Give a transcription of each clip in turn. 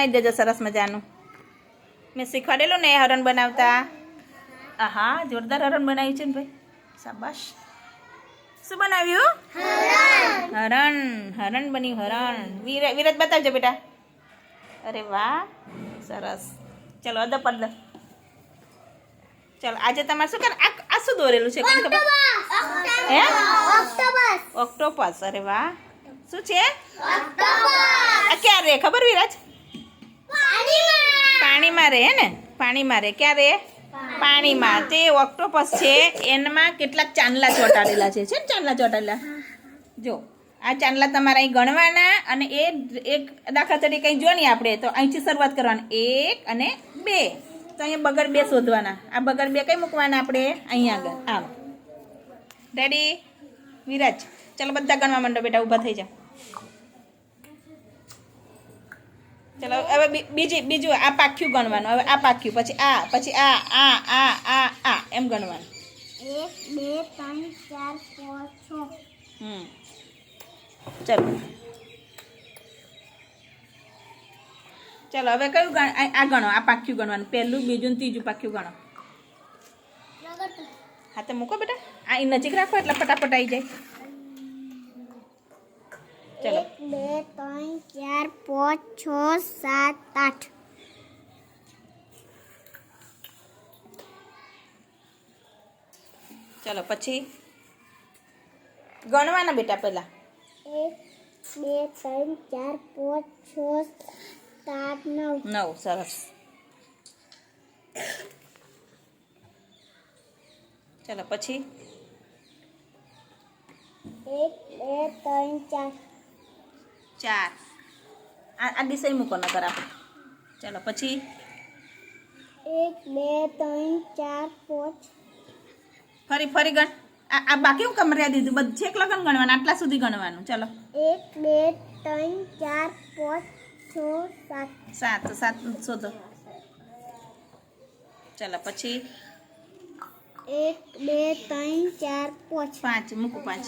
બનાવી દેજો સરસ મજાનું. મેં શીખવાડેલું ને એ હરણ બનાવતા. હા જોરદાર હરણ બનાવ્યું છે ને ભાઈ. શાબાશ. શું બનાવ્યું? હરણ. હરણ બન્યું હરણ. વિરત વિરજ બતાવજો બેટા. અરે વાહ સરસ. ચલો અદબ પદ ચલો આજે તમારે શું કર આ શું દોરેલું છે? હે? ઓક્ટોપસ અરે વાહ. શું છે? આ ક્યાં ખબર વિરાજ? પાણીમાં રહે ને? પાણીમાં રહે. ક્યાં રહે? પાણીમાં. તે ઓક્ટોપસ છે. એમાં કેટલાક ચાંદલા ચોંટાડેલા છે. છે ને ચાંદલા ચોંટાડેલા? જો, આ ચાંદલા તમારે અહીં ગણવાના અને એ એક દાખલા તરીકે અહીં જો નહીં આપણે. તો અહીંથી શરૂઆત કરવાની. એક અને બે. તો અહીંયા બગડ બે શોધવાના. આ બગડ બે કઈ મૂકવાના આપણે? અહીંયા આગળ. આમ. રેડી વિરાજ. ચાલો બધા ગણવા માંડો બેટા. ઊભા થઈ જાઓ. ચલો હવે બીજી બીજું આ પાખ્યું ગણવાનું. હવે આ પાખ્યું પછી આ પછી આ આ આ આ આ એમ ગણવાનું. એક બે ત્રણ ચાર પાંચ છ. હમ. ચલો. ચલો હવે કયું ગણ આ ગણો આ પાખ્યું ગણવાનું. પહેલું બીજું ત્રીજું પાખ્યું ગણો. હા તો મૂકો બેટા. આ નજીક રાખો એટલે ફટાફટ આવી જાય. ચલો. એક બે ત્રણ ચાર પાંચ છ સાત આઠ. ચલો પછી? ગણવાના બેટા પહેલા. એક બે ત્રણ ચાર પાંચ છ સાત નવ. નવ સરસ. ચલો પછી? એક બે ત્રણ ચાર. ચાર. આ આ દિશાએ મૂકો નગર આપણે. ચાલો પછી? એક બે ત્રણ ચાર પાંચ. ફરી ફરી ગણ. આ આ બાકી હું કમર્યા દીધું? બધે છેક લગન ગણવાનું આટલા સુધી ગણવાનું. ચાલો. એક બે ત્રણ ચાર પાંચ છ સાત. સાત સાત શોધો. ચાલો પછી? એક બે ત્રણ ચાર પાંચ. પાંચ મૂકું પાંચ.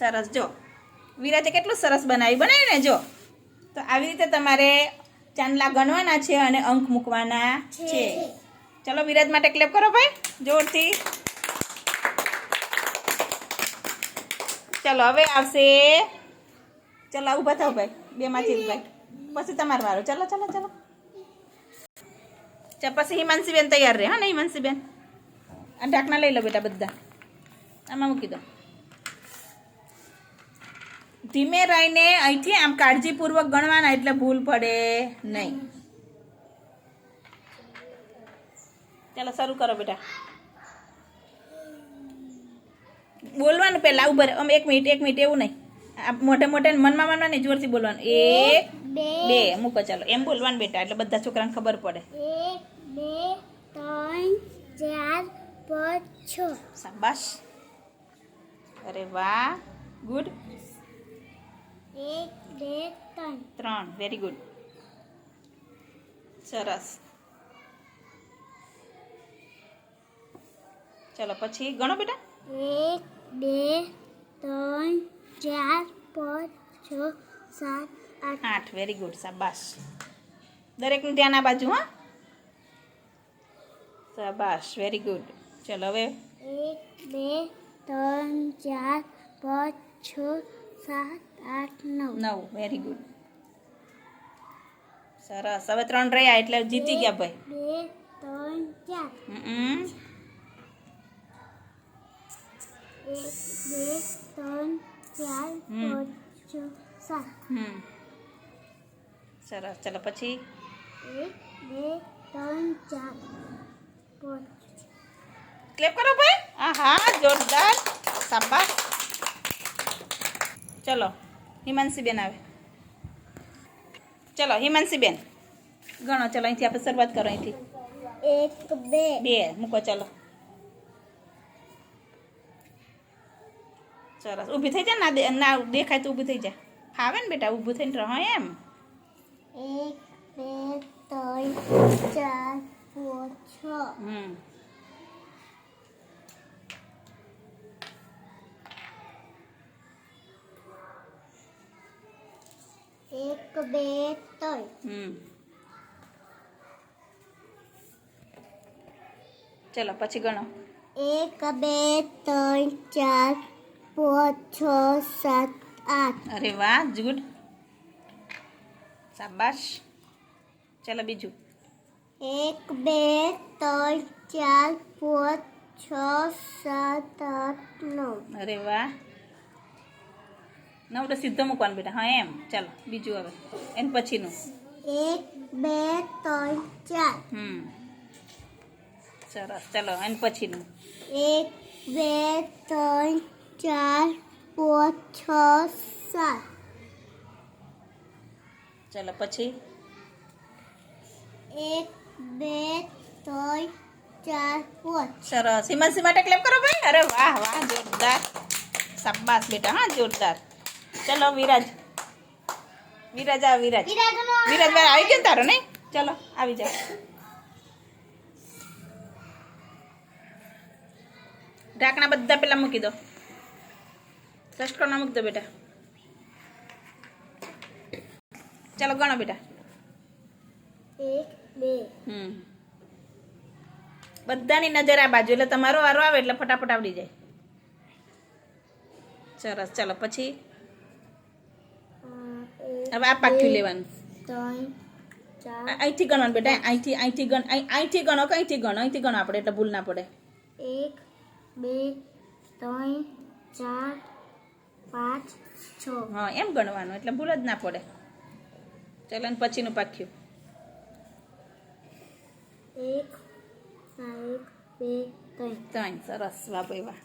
સરસ. જો વિરાજે કેટલું સરસ બનાવ્યું બનાવ્યું ને જો. તો આવી રીતે તમારે ચાંદલા ગણવાના છે અને અંક મૂકવાના છે. ચલો વિરાજ માટે ક્લેપ કરો ભાઈ જોરથી. ચલો હવે આવશે. ચલો ઊભા થાવ ભાઈ બેમાંથી માંથી ભાઈ. પછી તમારો વારો. ચલો ચલો ચલો. ચાલ પછી હિમાંશીબેન તૈયાર રહે. હા ને હિમાંશીબેન? આ ઢાંકણા લઈ લો બેટા બધા. આમાં મૂકી દો. ધીમે રહીને અહીંથી આમ કાળજીપૂર્વક ગણવાના એટલે ભૂલ પડે નહીં. ચાલો શરૂ કરો બેટા. બોલવાનું પહેલા ઉભર અમે એક મિનિટ એક મિનિટ એવું નહીં. મોટે મોટે મનમાં મનમાં નહીં જોરથી બોલવાનું. એક બે બે મૂકો ચાલો. એમ બોલવાનું બેટા એટલે બધા છોકરાને ખબર પડે. એક બે ત્રણ ચાર પાંચ છ. શાબાશ. અરે વાહ. ગુડ. એક બે ત્રણ. ત્રણ. વેરી ગુડ સરસ. ચલો પછી ગણો બેટા. એક બે ત્રણ ચાર પાંચ છ સાત આઠ. આઠ. વેરી ગુડ શાબાશ. દરેકનું ધ્યાન આ બાજુ હા? શાબાશ. વેરી ગુડ ચલો હવે. એક બે ત્રણ ચાર પાંચ છ સાત આઠ નવ નવ વેરી ગુડ સરસ હવે ત્રણ રહ્યા એટલે જીતી ગયા ભાઈ બે ત્રણ ચાર હમ એક બે ત્રણ ચાર હમ. પાંચ છ સાત હમ સરસ ચલો પછી એક બે ત્રણ ચાર પાંચ ક્લેપ કરો ભાઈ હા હા જોરદાર શાબાશ ચલો હિમાંશીબેન આવે. ચલો હિમાંશીબેન. ગણો ચલો અહીંથી આપણે શરૂઆત કરો અહીંથી. એક બે. બે મૂકો ચલો. સરસ. ઊભી થઈ જા ના દે ના દેખાય તો ઊભી થઈ જા. ફાવે ને બેટા ઊભું થઈને રહો એમ. એક બે ત્રણ ચાર પાંચ છ. હમ. એક બે ત્રણ હમ. ચલો પછી ગણો. એક બે ત્રણ ચાર પાંચ છ સાત આઠ. અરે વાહ ગુડ શાબાશ. ચલો બીજું. એક બે ત્રણ ચાર પાંચ છ સાત આઠ નવ. અરે વાહ. નવ સીધો મૂકવાનો બેટા. હા એમ. ચાલો બીજું હવે. એન પછીનું. એક બે ત્રણ ચાર. હમ. સરસ. ચાલો એન પછીનું. એક બે ત્રણ ચાર પાંચ છ સાત. ચાલો પછી? એક બે ત્રણ ચાર પાંચ. સરસ. હિમાંશી સીમા ક્લેપ કરો ભાઈ? અરે વાહ વાહ જોરદાર. શાબાશ બેટા. હા જોરદાર. ચલો વિરાજ. વિરાજ આ વિરાજ. વિરાજ ભાઈ આવી. ગયો તારો નહીં? ચલો આવી જાઓ ઢાંકણા બધા પેલા મૂકી દો. સસ્ટકોના મૂકી દો બેટા. ચલો ગણો બેટા. એક બે. હમ. બધાની નજર આ બાજુ એટલે તમારો વારો આવે એટલે ફટાફટ આવડી જાય. સરસ ચલો પછી? હવે આ પાક્યું લેવાનું અહીંથી ગણવાનું બેટા અહીંથી અહીંથી ગણ અહીં- અહીંથી ગણો કે અહીંથી ગણો અહીંથી ગણો આપણે એટલે ભૂલ ના પડે એક બે ત્રણ ચાર પાંચ છ હા એમ ગણવાનું એટલે ભૂલ જ ના પડે ચાલો ને પછીનું પાક્યું એક એક બે ત્રણ ત્રણ સરસ વાહ ભાઈ વાહ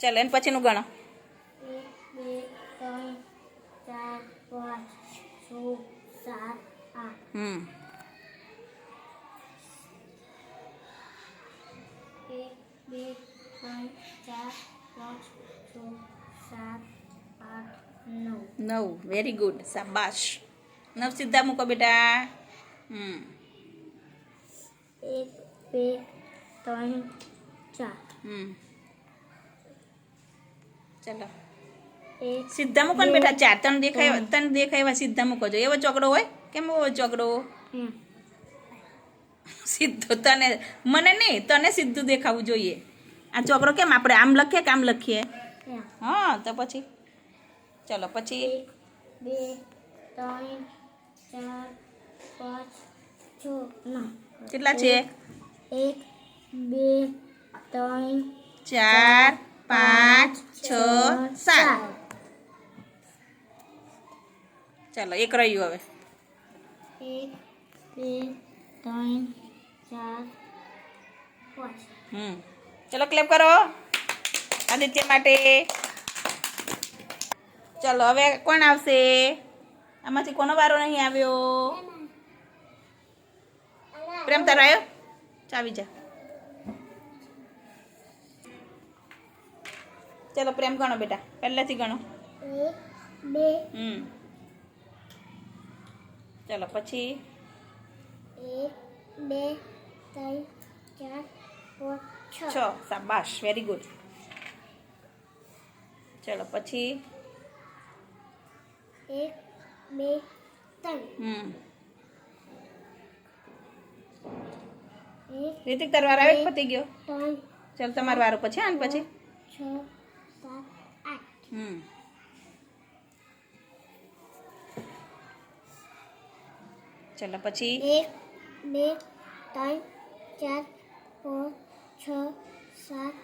ચાલો એને પછીનું ગણો બે ત્રણ ચાર પાંચ છ સાત આઠ હમ એક બે ત્રણ ચાર પાંચ છ સાત આઠ નવ નવ વેરી ગુડ શાબાશ નવ સીધા મૂકો બેટા હમ એક બે ત્રણ ચાર હમ ચલો સીધા મૂકો ને બેટા ચાર તને દેખાય તને દેખાય એવા સીધા મૂકો જો. એવો ચોકડો હોય? કેમ એવો ચોકડો. સીધો તને મને નહીં તને સીધું દેખાવું જોઈએ. આ ચોકડો કેમ આપણે આમ લખીએ કે આમ લખીએ. હા તો પછી? ચલો પછી? બે ત્રણ ચાર પાંચ છ કેટલા છે? એક બે ત્રણ ચાર પાંચ છ સાત ચલો એક રહ્યું હવે. એક બે ત્રણ ચાર પાંચ. હમ. ચલો ક્લેપ કરો. આદિત્ય માટે. ચલો હવે કોણ આવશે? આમાંથી કોનો વારો નહીં આવ્યો? પ્રેમ તારો આવ્યો? ચાવી જા. ચલો પ્રેમ ગણો બેટા. પહેલેથી ગણો. બે હમ. ચલો પછી? એક બે ત્રણ ચાર પાંચ છ. શાબાશ વેરી ગુડ ચાલો પછી? એક બે ત્રણ. રીતિક તાર વાર આવે પતી ગયો? ચાલો ચાલ તમારો વારો પછી આને પછી? છ સાત આઠ. હમ. ચલો પછી એક બે ત્રણ ચાર પાંચ છ સાત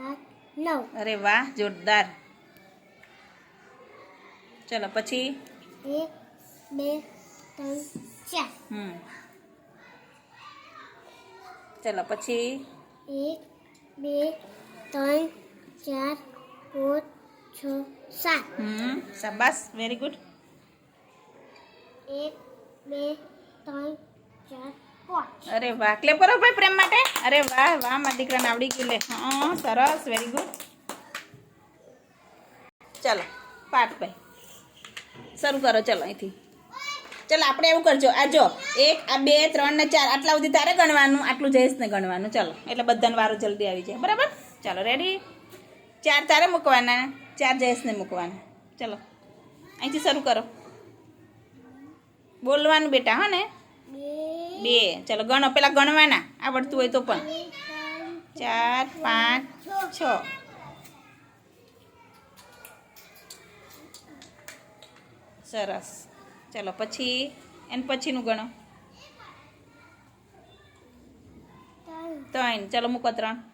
આઠ નવ. અરે વાહ જોરદાર. ચલો પછી એક બે ત્રણ ચાર. હમ. ચલો પછી એક બે ત્રણ ચાર પાંચ છ સાત. હમ શાબાશ વેરી ગુડ એક બે અરે વાહ. ક્લેપ કરો ભાઈ પ્રેમ માટે? અરે વાહ વાહ, મારા દીકરાને આવડી ગયું લે. હા સરસ વેરી ગુડ ચલો, પાઠ ભાઈ. શરૂ કરો, ચલો અહીંથી. ચાલો, આપણે એવું કરજો. આ જો, એક, આ બે, ત્રણ ને ચાર. આટલા સુધી તારે ગણવાનું, આટલું જયેશને ગણવાનું. ચલો, એટલે બધાને વારો જલ્દી આવી જાય. બરાબર? ચાલો રેડી ચાર તારે મૂકવાના, ચાર જયેશને મૂકવાના. ચલો, અહીંથી શરૂ કરો. બોલવાનું બેટા હા ને? બે. ચલો ગણો. પેલા ગણવાના. આવડતું હોય તો પણ. ચાર પાંચ છ. સરસ. ચલો પછી એને પછીનું ગણો. ત્રણ. ચલો મૂકો ત્રણ.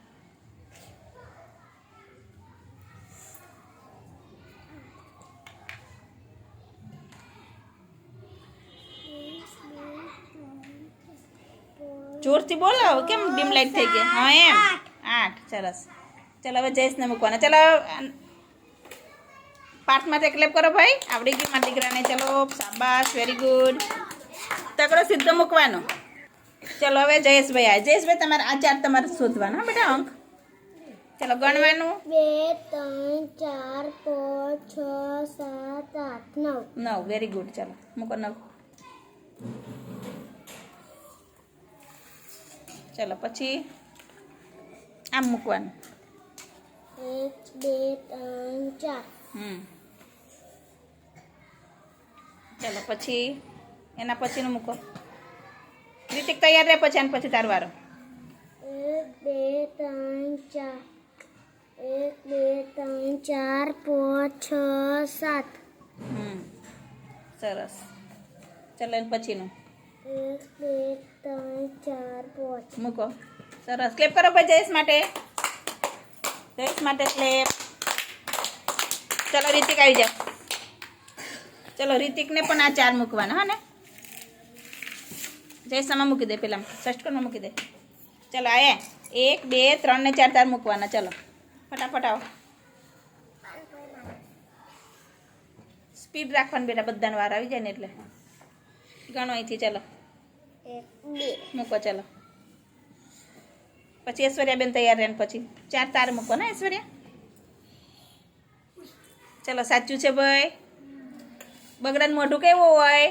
જોરથી બોલો કેમ ડીમ લાઈટ થઈ ગઈ? હા એમ. આઠ. સરસ. ચાલો હવે જયેશને મૂકવાના. ચાલો પાઠમાં તે ક્લેપ કરો ભાઈ. આવડી ગઈ મારા દીકરાને. ચલો શાબાશ વેરી ગુડ તકડો સીધો મૂકવાનો. ચલો હવે જયેશભાઈ આ જયેશભાઈ તમારે આ ચાર તમારે શોધવાનો હા બેટા અંક? ચલો ગણવાનું. બે ત્રણ ચાર પાંચ છ સાત આઠ નવ. નવ. વેરી ગુડ ચલો મૂકો નવ. ચલો પછી આમ મૂકવાનું. એક બે ત્રણ ચાર. હમ. ચલો પછી એના પછીનું મૂકો. રીતિક તૈયાર રહે પછી એના પછી તાર વારો એક બે ત્રણ ચાર. એક બે ત્રણ ચાર પાંચ છ સાત. સરસ. ચલો એને પછીનું. મૂકો. સરસ. ક્લેપ કરો ભાઈ, જયેશ માટે. જયેશ માટે ક્લેપ ચલો રિતિક આવી જાઓ. ચલો, રિતિકને પણ આ ચાર મૂકવાના, હા ને? જયેશામાં મૂકી દે પેલા. ષષ્ટકોણમાં મૂકી દે. ચલો, આયા. એક, બે, ત્રણ ને ચાર ચાર મૂકવાના. ચલો. ફટાફટ આવો. સ્પીડ રાખવાની બેટા, બધાને વાર આવી જાય ને એટલે. ગણો અહીંથી, ચલો. મૂકો, ચાલો. પછી ઐશ્વર્યાબેન તૈયાર રહે પછી. ચાર તાર મૂકો, ને, ઐશ્વર્યા? ચલો, સાચું છે ભાઈ. બગડાનું મોઢું કેવું હોય?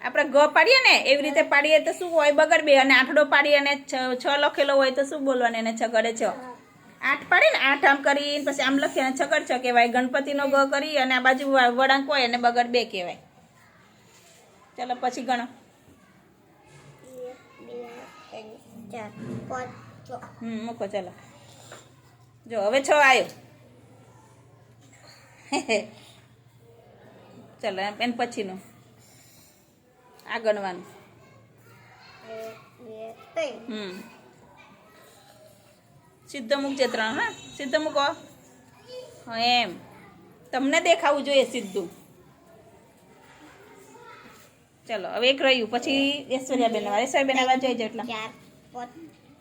આપણે ગ પાડીએ ને, એવી રીતે પાડીએ તો શું હોય? બગડ બે અને આઠડો પાડીએ અને છ છ લખેલો હોય તો શું બોલવાનું એને છગડે છ? આઠ પાડે ને, આઠ આમ કરીને પછી આમ લખીએ અને છગડ છ કહેવાય. ગણપતિનો ગ કરી અને આ બાજુ વળાંક હોય અને બગડ બે કહેવાય. ચલો, પછી ગણો એક બે ત્રણ ચાર પાંચ છ મૂકો, ચાલો. જો, હવે છ આવ્યો ચાલો, એમ, એને પછીનું. આ ગણવાનું હમ. સીધો મૂકજે ત્રણ, હા? સીધો મૂકો. એમ. તમને દેખાવું જોઈએ સીધું. ચલો, હવે એક રહ્યું. પછી ઐશ્વર્યાબેન બેન ઐશ્વર્યાબેન આવા જઈ એટલા પાંચ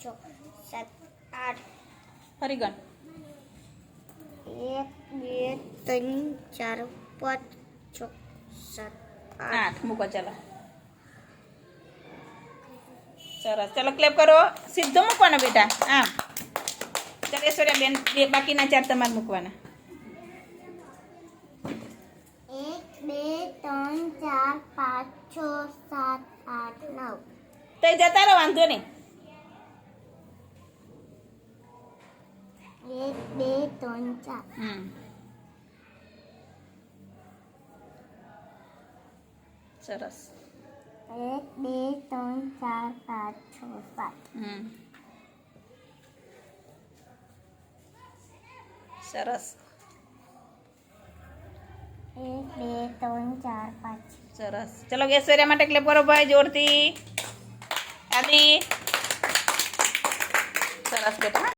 છ સાત આઠ ફરી ગણ. એક બે ત્રણ ચાર પાંચ છ સાત આઠ. મૂકો ચાલો. સરસ. ચાલો ક્લેપ કરો. સીધો મૂકવાનો બેટા. આમ ચાલો સોર્યા બેન બે બાકીના ચાર તમારે મૂકવાના. એક બે ત્રણ ચાર પાંચ છ સાત આઠ નવ. તો જતા રહો વાંધો નહીં. એક બે ત્રણ ચાર. સરસ. એક બે ત્રણ ચાર પાંચ છ સાત. સરસ. એક બે ત્રણ ચાર પાંચ. સરસ. ચલો ઐશ્વર્યા માટે એટલે બરોબર જોરથી. આદિ. સરસ બેટા.